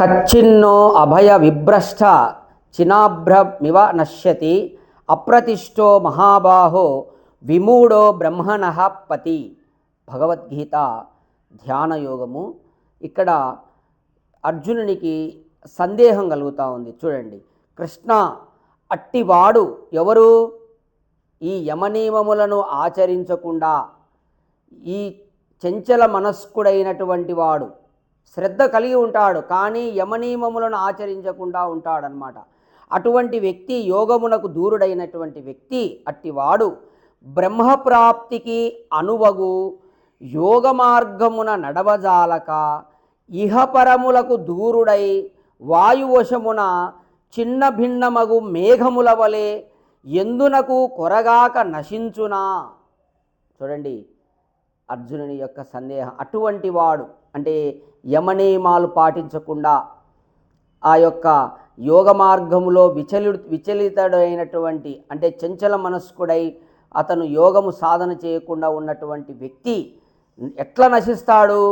కచ్చిన్నో అభయ విభ్రష్ట చినాభ్రమివ నశ్యతి అప్రతిష్టో మహాబాహో విమూఢో బ్రహ్మణ పతి. భగవద్గీత ధ్యానయోగము. ఇక్కడ అర్జునునికి సందేహం కలుగుతూ ఉంది. చూడండి. కృష్ణ అట్టివాడు ఎవరు? ఈ యమనియమములను ఆచరించకుండా ఈ చెంచల మనస్కుడైనటువంటి వాడు. శ్రద్ధ కలిగి ఉంటాడు కానీ యమనియమములను ఆచరించకుండా ఉంటాడనమాట అటువంటి వ్యక్తి యోగమునకు దూరుడైనటువంటి వ్యక్తి అట్టివాడు బ్రహ్మప్రాప్తికి అనువగు యోగ మార్గమున నడవజాలక ఇహపరములకు దూరుడై వాయువశమున చిన్న భిన్నమగు మేఘముల వలె ఎందునకు కొరగాక నశించునా? చూడండి అర్జునుని యొక్క సందేహం. అటువంటి వాడు అంటే యమనియమాలు పాటించకుండా ఆ యొక్క యోగ మార్గములో విచలి విచలితడైనటువంటి అంటే చంచల మనస్కుడై అతను యోగము సాధన చేయకుండా ఉన్నటువంటి వ్యక్తి ఎట్లా నశిస్తాడు?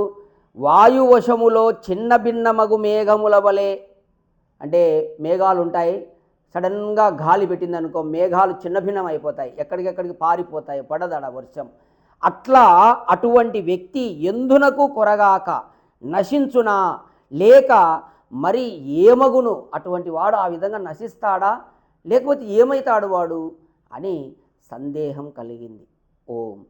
వాయువశములో చిన్న భిన్నమగు మేఘముల వలె అంటే మేఘాలు ఉంటాయి సడన్గా గాలి పెట్టిందనుకో మేఘాలు చిన్న భిన్నం అయిపోతాయి ఎక్కడికెక్కడికి పారిపోతాయి. పడదడ వర్షం. అట్లా అటువంటి వ్యక్తి ఎందునకు కొరగాక? నశించునా? లేక మరి ఏమగును? అటువంటి వాడు ఆ విధంగా నశిస్తాడా? లేకపోతే ఏమవుతాడు వాడు? అని సందేహం కలిగింది. ఓం.